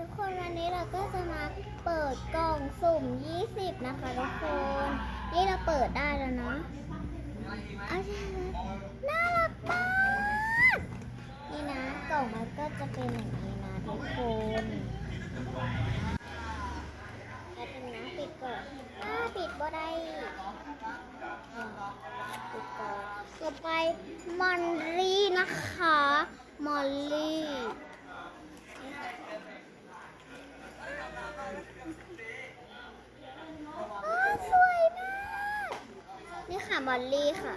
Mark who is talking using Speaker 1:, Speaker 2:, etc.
Speaker 1: ทุกคนวันนี้เราก็จะมาเปิดกล่องสุ่ม 20 นะคะทุกคน นี่เราเปิดได้แล้วนะอาใช่เลยน่ารักมากนี่นะกล่องมันก็จะเป็นอย่างนี้นะทุกคนแล้วเป็นนะปิดก่อนอ้าปิดบ่ได้อ่าปิดก่อนต่อไปมอนลี่นะคะ มอลลี่ มอลลี่ค่ะ